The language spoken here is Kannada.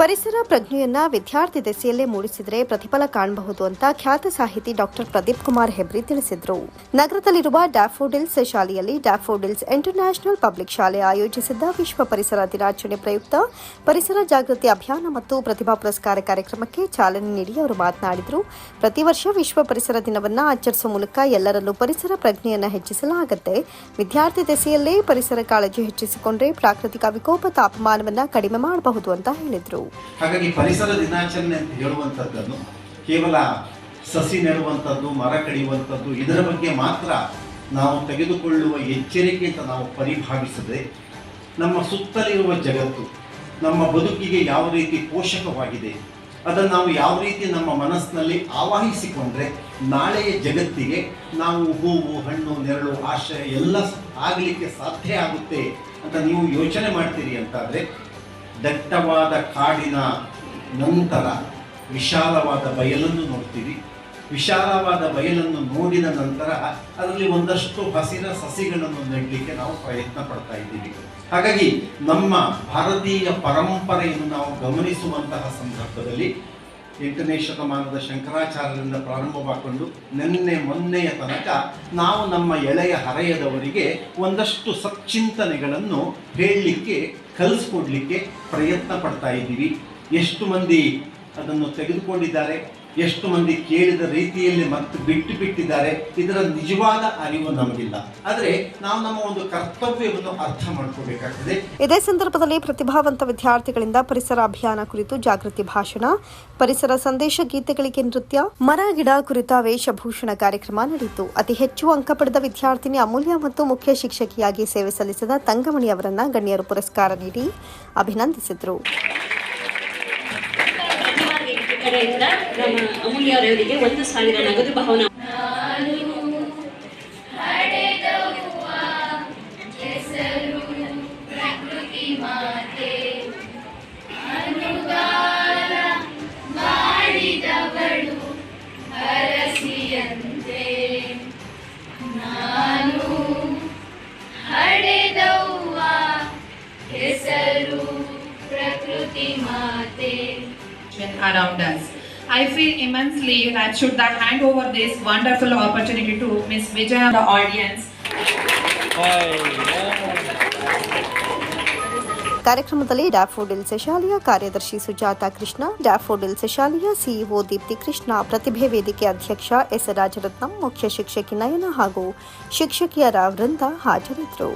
ಪರಿಸರ ಪ್ರಜ್ಞೆಯನ್ನ ವಿದ್ಯಾರ್ಥಿ ದೆಸೆಯಲ್ಲೇ ಮೂಡಿಸಿದರೆ ಪ್ರತಿಫಲ ಕಾಣಬಹುದು ಅಂತ ಖ್ಯಾತ ಸಾಹಿತಿ ಡಾಕ್ಟರ್ ಪ್ರದೀಪ್ ಕುಮಾರ್ ಹೆಬ್ರಿ ತಿಳಿಸಿದರು. ನಗರದಲ್ಲಿರುವ ಡ್ಯಾಫೋಡಿಲ್ಸ್ ಶಾಲೆಯಲ್ಲಿ ಡ್ಯಾಫೋಡಿಲ್ಸ್ ಇಂಟರ್ನ್ಯಾಷನಲ್ ಪಬ್ಲಿಕ್ ಶಾಲೆ ಆಯೋಜಿಸಿದ್ದ ವಿಶ್ವ ಪರಿಸರ ದಿನಾಚರಣೆ ಪ್ರಯುಕ್ತ ಪರಿಸರ ಜಾಗೃತಿ ಅಭಿಯಾನ ಮತ್ತು ಪ್ರತಿಭಾ ಪುರಸ್ಕಾರ ಕಾರ್ಯಕ್ರಮಕ್ಕೆ ಚಾಲನೆ ನೀಡಿ ಅವರು ಮಾತನಾಡಿದರು. ಪ್ರತಿ ವರ್ಷ ವಿಶ್ವ ಪರಿಸರ ದಿನವನ್ನು ಆಚರಿಸುವ ಮೂಲಕ ಎಲ್ಲರಲ್ಲೂ ಪರಿಸರ ಪ್ರಜ್ಞೆಯನ್ನು ಹೆಚ್ಚಿಸಲಾಗುತ್ತೆ. ವಿದ್ಯಾರ್ಥಿ ದೆಸೆಯಲ್ಲೇ ಪರಿಸರ ಕಾಳಜಿ ಹೆಚ್ಚಿಸಿಕೊಂಡ್ರೆ ಪ್ರಾಕೃತಿಕ ವಿಕೋಪ ತಾಪಮಾನವನ್ನು ಕಡಿಮೆ ಮಾಡಬಹುದು ಅಂತ ಹೇಳಿದರು. ಹಾಗಾಗಿ ಪರಿಸರ ದಿನಾಚರಣೆ ಅಂತ ಹೇಳುವಂಥದ್ದನ್ನು ಕೇವಲ ಸಸಿ ನೆಡುವಂಥದ್ದು ಮರ ಕಡಿಯುವಂಥದ್ದು ಇದರ ಬಗ್ಗೆ ಮಾತ್ರ ನಾವು ತೆಗೆದುಕೊಳ್ಳುವ ಎಚ್ಚರಿಕೆ ಅಂತ ನಾವು ಪರಿಭಾವಿಸದೆ ನಮ್ಮ ಸುತ್ತಲಿರುವ ಜಗತ್ತು, ನಮ್ಮ ಬದುಕಿಗೆ ಯಾವ ರೀತಿ ಪೋಷಕವಾಗಿದೆ, ಅದನ್ನು ನಾವು ಯಾವ ರೀತಿ ನಮ್ಮ ಮನಸ್ಸಿನಲ್ಲಿ ಆವಾಹಿಸಿಕೊಂಡ್ರೆ ನಾಳೆಯ ಜಗತ್ತಿಗೆ ನಾವು ಹೂವು, ಹಣ್ಣು, ನೆರಳು, ಆಶ್ರಯ ಎಲ್ಲ ಆಗಲಿಕ್ಕೆ ಸಾಧ್ಯ ಆಗುತ್ತೆ ಅಂತ ನೀವು ಯೋಚನೆ ಮಾಡ್ತೀರಿ ಅಂತಾದರೆ ದಟ್ಟವಾದ ಕಾಡಿನ ನಂತರ ವಿಶಾಲವಾದ ಬಯಲನ್ನು ನೋಡ್ತೀವಿ. ವಿಶಾಲವಾದ ಬಯಲನ್ನು ನೋಡಿದ ನಂತರ ಅದರಲ್ಲಿ ಒಂದಷ್ಟು ಹಸಿರ ಸಸಿಗಳನ್ನು ನೆಡಲಿಕ್ಕೆ ನಾವು ಪ್ರಯತ್ನ ಪಡ್ತಾ ಇದ್ದೀವಿ. ಹಾಗಾಗಿ ನಮ್ಮ ಭಾರತೀಯ ಪರಂಪರೆಯನ್ನು ನಾವು ಗಮನಿಸುವಂತಹ ಸಂದರ್ಭದಲ್ಲಿ ಎಂಟನೇ ಶತಮಾನದ ಶಂಕರಾಚಾರ್ಯರಿಂದ ಪ್ರಾರಂಭವಾಗಿಕೊಂಡು ನಿನ್ನೆ ಮೊನ್ನೆಯ ತನಕ ನಾವು ನಮ್ಮ ಎಳೆಯ ಹರೆಯದವರಿಗೆ ಒಂದಷ್ಟು ಸಚ್ಚಿಂತನೆಗಳನ್ನು ಹೇಳಲಿಕ್ಕೆ, ಕಲಿಸ್ಕೊಡ್ಲಿಕ್ಕೆ ಪ್ರಯತ್ನ ಪಡ್ತಾ ಇದ್ದೀವಿ. ಎಷ್ಟು ಮಂದಿ ಅದನ್ನು ತೆಗೆದುಕೊಂಡಿದ್ದಾರೆ? ಎಷ್ಟು ಮಂದಿ ಕೇಳಿದ ರೀತಿಯಲ್ಲಿ ಮತ್ತು ಬಿಟ್ಟು ಬಿಟ್ಟಿದ್ದಾರೆ, ಇದರ ನಿಜವಾದ ಅರಿವು ನಮಗಿಲ್ಲ. ಆದರೆ ನಾವು ನಮ್ಮ ಒಂದು ಕರ್ತವ್ಯವನ್ನು ಅರ್ಥ ಮಾಡ್ಕೋಬೇಕಾಗ್ತದೆ. ಇದೇ ಸಂದರ್ಭದಲ್ಲಿ ಪ್ರತಿಭಾವಂತ ವಿದ್ಯಾರ್ಥಿಗಳಿಂದ ಪರಿಸರ ಅಭಿಯಾನ ಕುರಿತು ಜಾಗೃತಿ ಭಾಷಣ, ಪರಿಸರ ಸಂದೇಶ ಗೀತೆಗಳಿಗೆ ನೃತ್ಯ, ಮರ, ಗಿಡ ಕುರಿತ ವೇಷಭೂಷಣ ಕಾರ್ಯಕ್ರಮ ನಡೆಯಿತು. ಅತಿ ಹೆಚ್ಚು ಅಂಕ ಪಡೆದ ವಿದ್ಯಾರ್ಥಿನಿ ಅಮೂಲ್ಯ ಮತ್ತು ಮುಖ್ಯ ಶಿಕ್ಷಕಿಯಾಗಿ ಸೇವೆ ಸಲ್ಲಿಸಿದ ತಂಗಮಣಿ ಅವರನ್ನ ಗಣ್ಯರು ಪುರಸ್ಕಾರ ನೀಡಿ ಅಭಿನಂದಿಸಿದರು. ಕಡೆಯಿಂದ ನಮ್ಮ ಅಮೂಲ್ಯ ಮಾತೆ ಒಂದು ಸಾವಿರ ನಗದು ಭವನ ಹೆಸರು ಪ್ರಕೃತಿ ಮಾತೆ. around us. I feel immensely that should that hand over this wonderful opportunity to Miss Vijay and the audience. ಕಾರ್ಯಕ್ರಮದಲ್ಲಿ ಡ್ಯಾಫೋಡಿಲ್ಸ್ ಶಾಲೆಯ ಕಾರ್ಯದರ್ಶಿ ಸುಜಾತ ಕೃಷ್ಣ ಡ್ಯಾಫೋಡಿಲ್ಸ್ ಶಾಲೆಯ ಸಿಇಒ ದೀಪ್ತಿ ಕೃಷ್ಣ ಪ್ರತಿಭೆ ವೇದಿಕೆ ಅಧ್ಯಕ್ಷ ಎಸ್ ರಾಜರತ್ನಂ ಮುಖ್ಯ ಶಿಕ್ಷಕಿ ನಯನ ಹಾಗೂ ಶಿಕ್ಷಕಿಯರ ವೃಂದ ಹಾಜರಿದ್ದರು